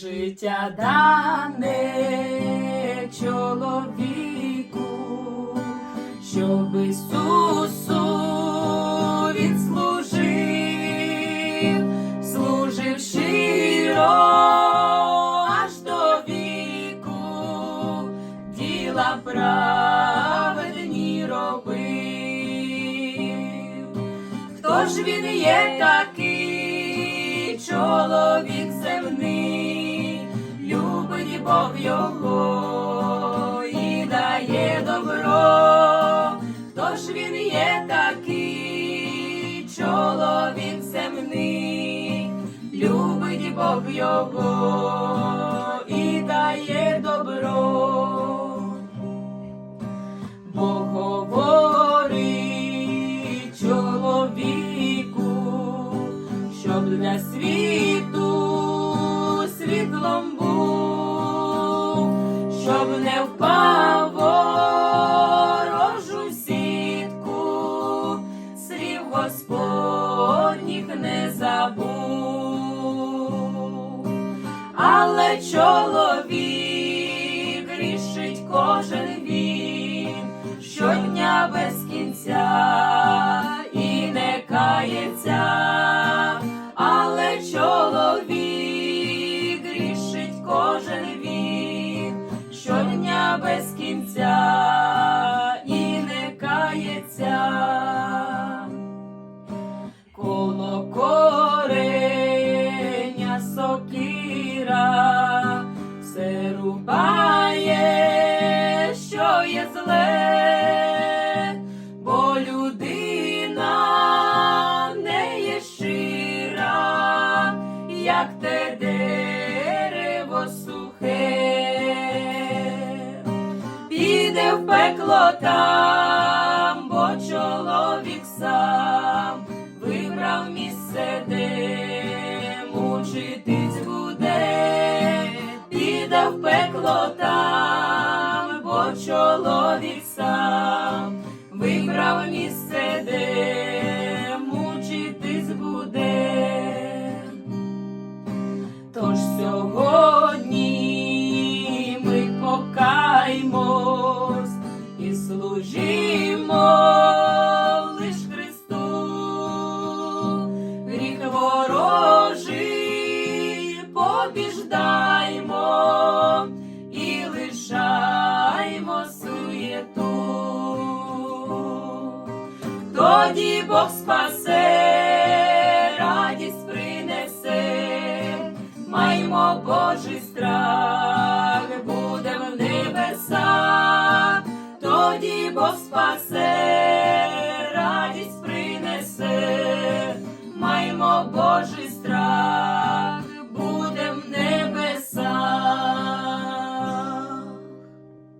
Життя дане чоловіку, щоб Ісусу відслужив, служив щиро аж до віку, діла праведні робив. Хто ж він є такий чоловік любить його і дає добро. Хто ж він є такий чоловік земний, любить Бог його і дає добро. Бог говорить чоловіку, щоб для світу світлом але чоловік сокира все рубає, що є зле, бо людина не є щира, як те дерево сухе. Піде в пекло там, в пекло там, бо чоловік сам вибрав місце, де мучитись буде. Тож сьогодні ми покаймось і служимо Тоді Бог спасе, радість принесе, маймо Божий страх.